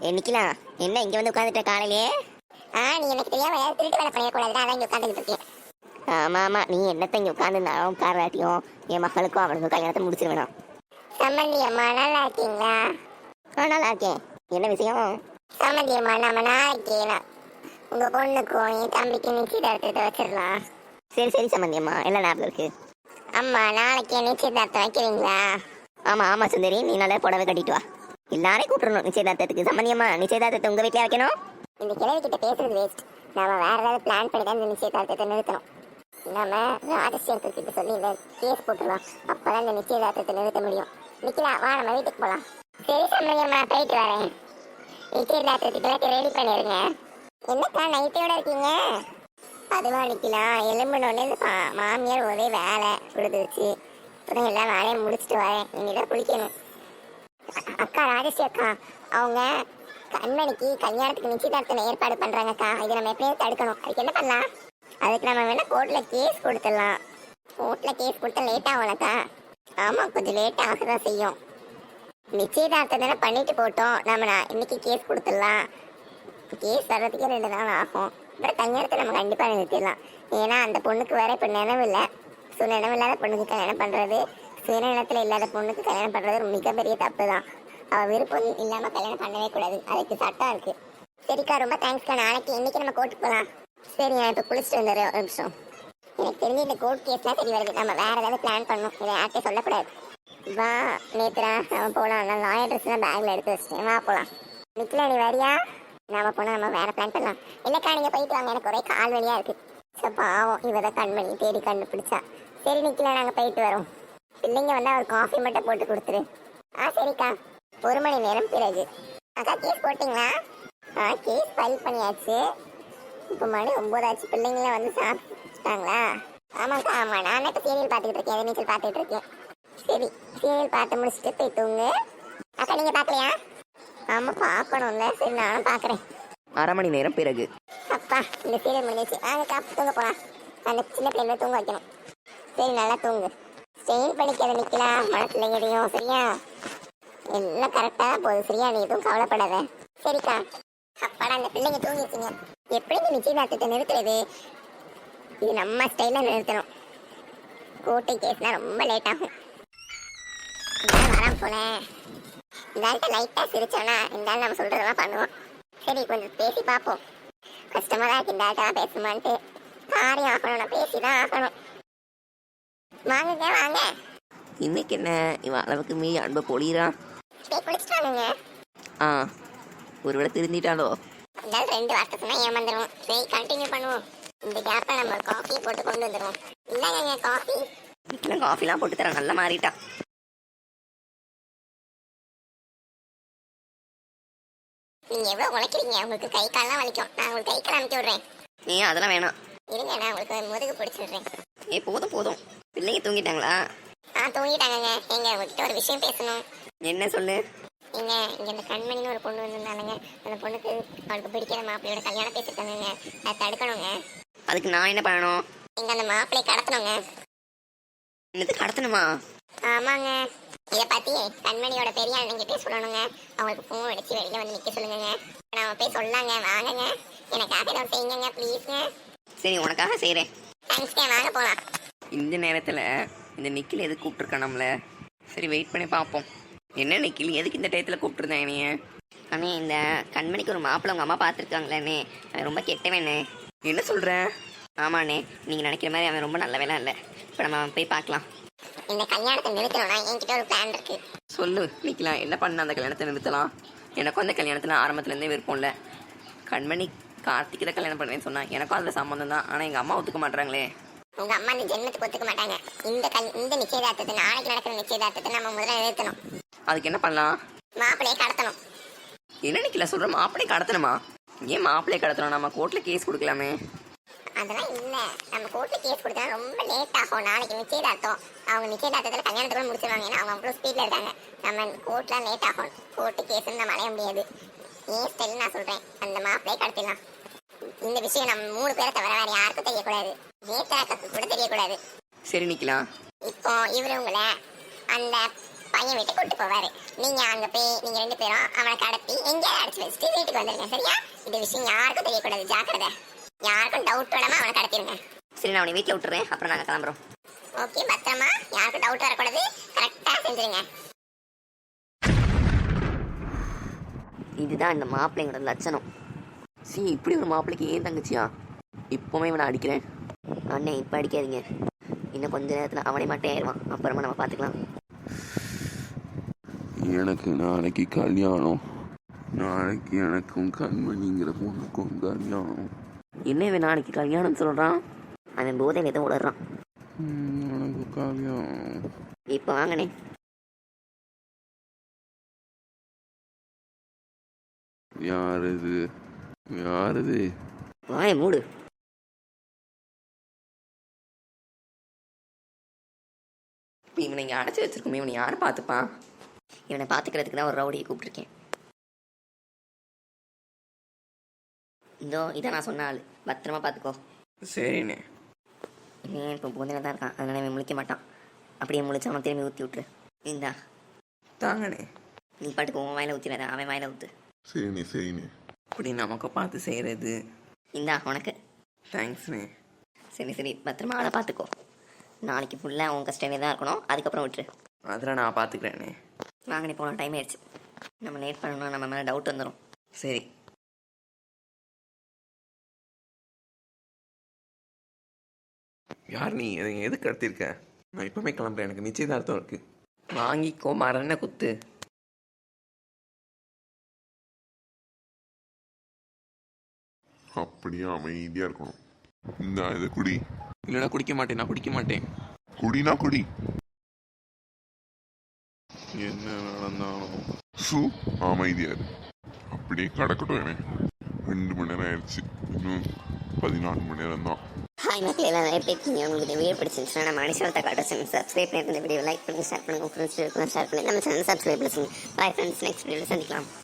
என்னைக்கலாம் என்ன இங்க வந்து உட்காந்துட்ட காலையிலே? ஆ நீ எனக்கு தெரியாம ஏதாவது திருட்டு வேலை பண்ணிடக்கூடாது அதான் இங்க உட்காந்துக்கிட்டு இருக்கேன். ஆமா ஆமா நீ என்னத்த இங்க உட்காந்துருந்தாலும் உட்காராட்டியும் என் மகளுக்கும் அவனுக்கும் கல்யாணத்தை முடிச்சிட வேணும் சம்மந்தி அம்மா நல்லா இருக்கீங்களா? ஆ நல்லா இருக்கேன். என்ன விஷயம்? சம்மந்தி அம்மா நம்ம நாளைக்கு உங்க பொண்ணுக்கும் என் தம்பிக்கு நிச்சயதார்த்தத்தை வச்சிடலாம். சரி சரி சம்பந்தி அம்மா எல்லாம் ஞாபகம் இருக்கு? அம்மா நாளைக்கு நிச்சயதார்த்தம் வைக்கிறீங்களா? ஆமா ஆமா சுந்தரி நீ நல்லா புடவை கட்டிட்டு வா. எல்லாரையும் கூப்பிடணும். நிச்சயதார்த்தத்துக்கு. சம்மந்தியமா நிச்சயதார்த்தத்தை உங்க வீட்டிலே வைக்கணும். இந்த கிழவி கிட்ட பேசுறது வேஸ்ட் நாம வேற ஏதாவது பிளான் பண்ணி தான் இந்த நிச்சயதார்த்தத்தை நிறுத்தணும். நாம ராஜசேகர் கிட்ட சொல்லி இந்த கேஸ் போட்டுடலாம் அப்பதான் இந்த நிச்சயதார்த்தத்தை நிறுத்த முடியும். நிக்கலாம் வா நம்ம வீட்டுக்கு போலாம். சரி சம்மந்தியம்மா போயிட்டு வரேன். நிச்சயதார்த்தத்துக்கு எல்லாத்தையும் ரெடி பண்ணிருங்க. என்னக்கா நைட்டோட இருக்கீங்க? அதுவா நிக்கலாம் எலும்பினோடனே இந்த மாமியார் ஒரே வேலை. கொடுத்துருச்சு அப்புறம் எல்லா வேலையும் முடிச்சுட்டு வரேன். இனிதான் குளிக்கணும். அக்கா ராஜஸ்ரீ அக்கா. அவங்க கண்மணிக்கு கல்யாணத்துக்கு நிச்சயதார்த்தம் ஏற்பாடு பண்றாங்கக்கா. இதை நம்ம எப்படியாவது தடுக்கணும். அதுக்கு என்ன பண்ணலாம்? அதுக்கு நம்ம வேணா கோர்ட்ல கேஸ் கொடுத்துடலாம். கோர்ட்ல கேஸ் கொடுத்தா லேட் ஆகலக்கா ஆமா கொஞ்சம் லேட் ஆகதான் செய்யும். நிச்சயதார்த்தம் தானே பண்ணிட்டு போட்டோம். நம்ம நான் இன்னைக்கு கேஸ் கொடுத்துடலாம். கேஸ் வர்றதுக்கே ரெண்டு நாள் ஆகும். அப்புறம் கல்யாணத்தை நம்ம கண்டிப்பா நிறுத்திடலாம். ஏன்னா அந்த பொண்ணுக்கு வேற இப்ப நினைவு இல்லை ஸோ நினைவு இல்லாத பொண்ணுக்கு கல்யாணம் பண்றது சுயநலத்தில் இல்லாத பொண்ணுக்கு கல்யாணம் பண்ணுறது ஒரு மிகப்பெரிய தப்பு தான் அவள் விருப்பம் இல்லாமல் கல்யாணம் பண்ணவே கூடாது. அதுக்கு சட்டம் இருக்கு. சரிக்கா ரொம்ப தேங்க்ஸ்க்கா நாளைக்கு இன்னைக்கு நம்ம கோர்ட்டுக்கு போகலாம் சரி நான் இப்போ குளிச்சுட்டு வந்துடுறேன். ஒரு நிமிஷம். எனக்கு தெரிஞ்சு இந்த கோர்ட் கேஸ்லாம் சரி வருது நம்ம வேற ஏதாவது பிளான் பண்ணணும். இதை யார்கிட்டே சொல்லக்கூடாது. வா நேத்ரா நம்ம போகலாம் நான் லாயர் ட்ரெஸ் தான் எடுத்து வச்சிட்டேன். வா போகலாம் நிக்கல நீ வரியா? நாம போனால் நம்ம வேற பிளான் பண்ணலாம். இல்லக்கா நீங்கள் போயிட்டு வாங்க. எனக்கு ஒரே கால் வழியாக இருக்கு. ஸோ பாவம் இவ தான் கண் பண்ணி தேடி கண்டுபிடிச்சா. சரி நிக்கல நாங்கள் போயிட்டு வரோம். பிள்ளைங்க வந்து அவர் காஃபி மட்டும் போட்டு கொடுத்துரு. ஆ சரிக்கா. ஒரு மணி நேரம் பிறகு. அக்கா கேஸ் போட்டிங்களா? ஆ கேஸ் ஃபைல் பண்ணியாச்சு. இப்போ மணி ஒன்பதாச்சு பிள்ளைங்கள வந்து சாப்பிட்டாங்களா? ஆமாக்கா ஆமா. நானே இப்போ சீரியல் பார்த்துக்கிட்டு இருக்கேன். எதிர்நீச்சல் பார்த்துட்டு இருக்கேன். சரி சீரியல் பார்த்து முடிச்சுட்டு போய் தூங்கு. அக்கா நீங்க பார்க்கலையா? ஆமா பார்க்கணும்ல. சரி நானும் பார்க்குறேன். அரை மணி நேரம் பிறகு. அப்பா இந்த சீரியல் முடிஞ்சிச்சு வாங்கக்கா தூங்க போலாம். அந்த சின்ன பிள்ளைங்களை தூங்க வைக்கணும். சரி நல்லா தூங்கு. ஸ்டெயின் பண்ணிக்காத நிக்கலாம் மனசுல எதையும் சரியா? எல்லாம் கரெக்டா போகுது சரியா? நீ எதுவும் கவலைப்படாத. சரிக்கா. அப்பாடா அந்த பிள்ளைங்க தூங்கிச்சிங்க எப்படி இந்த நிச்சயதார்த்தத்தை நிறுத்துறது? இது நம்ம ஸ்டைல நிறுத்தணும். கோட்டை கேஸ்னா ரொம்ப லேட் ஆகும். இதான் வரான் போல. இந்த ஆள்கிட்ட லைட்டா சிரிச்சோன்னா இந்த நம்ம சொல்றதெல்லாம் பண்ணுவோம் சரி கொஞ்சம் பேசி பார்ப்போம். கஷ்டமா தான் இருக்கு இந்த ஆள்கிட்ட பேசுமான்ட்டு காரியம் ஆகணும் நான் பேசி தான் ஆகணும். வாங்குங்க வாங்க. இன்னைக்கு என்ன? இவன் அளவுக்கு மீறி அன்பை பொழியிறான் ஆ ஒருவேளை திருந்திட்டாலோ? இருந்தாலும் ரெண்டு வார்த்தை சொன்னா ஏமாந்துருவோம். சரி கண்டினியூ பண்ணுவோம். இந்த கேப்பை நம்ம காஃபி போட்டு கொண்டு வந்துருவோம். இல்லைங்க காஃபி வீட்டில் காஃபிலாம் போட்டு தரேன் நல்லா மாறிட்டான் நீங்க எவ்வளவு உழைக்கிறீங்க? உங்களுக்கு கை கால்லாம் வலிக்கும். நான் உங்களுக்கு கை கால் அமுத்தி விடுறேன். ஏன் அதெல்லாம் வேணாம். இருங்க நான் உங்களுக்கு முதுகு பிடிச்சி விடுறேன். ஏ போதும் போதும். பிள்ளைங்க தூங்கிட்டாங்களா? ஆ தூங்கிட்டாங்கங்க. எங்க உங்ககிட்ட ஒரு விஷயம் பேசணும். என்ன சொல்லு? ஏங்க இங்க இந்த கண்மணின்னு ஒரு பொண்ணு வந்திருந்தாலுங்க அந்த பொண்ணுக்கு அவளுக்கு பிடிக்கிற மாப்பிள்ளையோட கல்யாணம் பேசிருக்காங்க அதை தடுக்கணுங்க. அதுக்கு நான் என்ன பண்ணணும்? நீங்க அந்த மாப்பிள்ளையை கடத்தணுங்க. என்னது கடத்தணுமா? ஆமாங்க. இதை பத்தி கண்மணியோட பெரிய அண்ணங்கிட்டே சொல்லணுங்க. அவங்களுக்கு ஃபோன் அடிச்சு வெளியில வந்து நிக்க சொல்லுங்க நாம போய் சொல்லாங்க வாங்குங்க. எனக்காக ஏதாவது செய்யுங்க ப்ளீஸ்ங்க சரி உனக்காக செய்கிறேன் தேங்க்ஸ்ங்க வாங்க போலாம். இந்த நேரத்தில் இந்த நிக்கில் எதுக்கு கூப்பிட்ருக்கான் நம்மள? சரி வெயிட் பண்ணி பார்ப்போம் என்ன நிக்கில்? எதுக்கு இந்த டயத்தில் கூப்பிட்ருந்தேன் நீ அண்ணே இந்த கண்மணிக்கு ஒரு மாப்பிள்ளை உங்கள் அம்மா பார்த்துருக்காங்களேண்ணே அவன் ரொம்ப கெட்டவனே என்ன சொல்கிற ஆமாண்ணே நீங்கள் நினைக்கிற மாதிரி அவன் ரொம்ப நல்லவனா இல்லை. இப்போ நம்ம அவன் போய் பார்க்கலாம். இந்த கல்யாணத்தை நிறுத்தணும்னா என்கிட்ட ஒரு பிளான் இருக்கு. சொல்லு நிக்கலாம் என்ன பண்ண அந்த கல்யாணத்தை நிறுத்தலாம்? எனக்கும் அந்த கல்யாணத்தில் ஆரம்பத்துலேருந்தே விருப்பம் இல்லை கண்மணி கார்த்திக்கு தான் கல்யாணம் பண்ணுறேன்னு சொன்னா எனக்கும் அதில் சம்மந்தம் தான். ஆனால் எங்கள் அம்மா ஒத்துக்க மாட்றாங்களே. உங்க அம்மா இந்த ஜென்மத்துக்கு ஒத்துக்க மாட்டாங்க. இந்த கல் இந்த நிச்சயதார்த்தத்தை நாளைக்கு நடக்கிற நிச்சயதார்த்தத்தை நம்ம முதல்ல நிறுத்தணும். அதுக்கு என்ன பண்ணலாம்? மாப்பிள்ளையை கடத்தணும். என்ன நிக்கல? சொல்ற மாப்பிள்ளை கடத்தணுமா? ஏன் மாப்பிள்ளை கடத்தணும்? நம்ம கோர்ட்ல கேஸ் கொடுக்கலாமே. அதெல்லாம் இல்ல. நம்ம கோர்ட்டு கேஸ் கொடுத்தா ரொம்ப லேட் ஆகும். நாளைக்கு நிச்சயதார்த்தம். அவங்க நிச்சயதார்த்தத்துல கல்யாணத்துல முடிச்சிருவாங்க. ஏன்னா அவங்க அவ்வளவு ஸ்பீட்ல இருக்காங்க. நம்ம கோர்ட்ல லேட் ஆகும். கோர்ட்டு கேஸ் நம்ம அலைய முடியாது. ஏன் ஸ்டைல் நான் சொல்றேன். அந்த மாப்பிளையை கடத்திடலாம். இந்த விஷயம் நம்ம மூணு பேரை தவிர வேற யாருக்கும் தெரியக்கூடாது. கூட தெரியக்கூடாது. சரி நிக்கலாம் இப்போ இவரு உங்களை அந்த பையன் வீட்டுக்கு கூட்டு போவாரு. நீங்க அங்க போய் நீங்க ரெண்டு பேரும் அவனை கடத்தி எங்கேயாவது அடிச்சு வச்சுட்டு வீட்டுக்கு வந்துருங்க சரியா? இந்த விஷயம் யாருக்கும் தெரியக்கூடாது ஜாக்கிரதை. யாருக்கும் டவுட் விடாம அவனை கடத்திருங்க. சரி நான் உன்னை வீட்டில் விட்டுறேன். அப்புறம் நாங்கள் கிளம்புறோம். ஓகே பத்திரமா. யாருக்கும் டவுட் வரக்கூடாது. கரெக்டா செஞ்சிருங்க. இதுதான் இந்த மாப்பிள்ளைங்களோட லட்சணம். சி இப்படி ஒரு மாப்பிள்ளைக்கு ஏன் தங்கச்சியா? இப்போவே இவனை அடிக்கிறேன். அண்ணே இப்போ அடிக்காதீங்க. இன்னும் கொஞ்ச நேரத்தில் அவனே மட்டும் ஆயிடுவான் அப்புறமா நம்ம பார்த்துக்கலாம் எனக்கு நாளைக்கு கல்யாணம். நாளைக்கு எனக்கும் கண்மணிங்கிற பொண்ணுக்கும் கல்யாணம். என்ன இவன் நாளைக்கு கல்யாணம் சொல்கிறான் அவன் போதையில் எதுவும் உளறான் ம், எனக்கு கல்யாணம். இப்போ வாங்கண்ணே. யார் இது? யார் இது? வாய மூடு. இப்போ இவனை இங்கே அடைச்சி வச்சிருக்கோமே இவனை யார் பார்த்துப்பான் இவனை பார்த்துக்கிறதுக்கு தான் ஒரு ரவுடியை கூப்பிட்ருக்கேன் இதோ இதான் நான் சொன்ன ஆள். பத்திரமா பார்த்துக்கோ. சரிண்ணே. இவன் இப்போ போதையில் தான் இருக்கான்? அதனால இவன் முழிக்க மாட்டான். அப்படியே முழிச்சு அவன் திரும்பி ஊற்றி விட்டுரு. இந்தா. தாங்கண்ணே. நீ பாட்டுக்கு உன் வாயில ஊற்றிடாத அவன் வாயில ஊற்று சரிண்ணே சரிண்ணே. இப்படி நமக்கு பார்த்து செய்கிறது இந்தா உனக்கு. தேங்க்ஸ்ண்ணே சரி சரி பத்திரமா ஆளை பார்த்துக்கோ. நாளைக்கு ஃபுல்லாக உன் கஷ்டமே தான் இருக்கணும். அதுக்கப்புறம் விட்டுரு. அதில் நான் பார்த்துக்கிறேண்ணே வாங்கினே போன டைம் ஆயிடுச்சு. நம்ம லேட் பண்ணணும் நம்ம மேலே டவுட் வந்துடும் சரி. யார் நீ? எதை எதுக்கு கடத்திருக்க? நான் இப்போவே கிளம்புறேன். எனக்கு நிச்சயதார்த்தம் இருக்கு. வாங்கிக்கோ மரண குத்து. அப்படியே அமைதியா இருக்கணும். இந்த இதை குடி. இல்லைன்னா குடிக்க மாட்டேன் நான் குடிக்க மாட்டேன். குடினா குடி. என்ன நடந்தாலும். சு அமைதியா இரு. அப்படியே கடக்கட்டும் என்ன ரெண்டு மணி நேரம் ஆயிடுச்சு. இன்னும் பதினாலு மணி நேரம் தான். ஹாய் மக்கள் எல்லாம் எப்படி இருக்கீங்க? உங்களுக்கு இந்த வீடியோ பிடிச்சிருந்துச்சுன்னா நம்ம அடிஷனல் தக்காட்ட சேனல் சப்ஸ்கிரைப் பண்ணி இந்த வீடியோ லைக் பண்ணுங்க ஷேர் பண்ணுங்க ஃப்ரெண்ட்ஸ் ஷேர் பண்ணி நம்ம சேனல் சப்ஸ்கிரைப் பண்ணுங்க. பாய் ஃப்ரெண்ட்ஸ் நெக்ஸ்ட் வீடியோவில் சந்திக்கலாம்.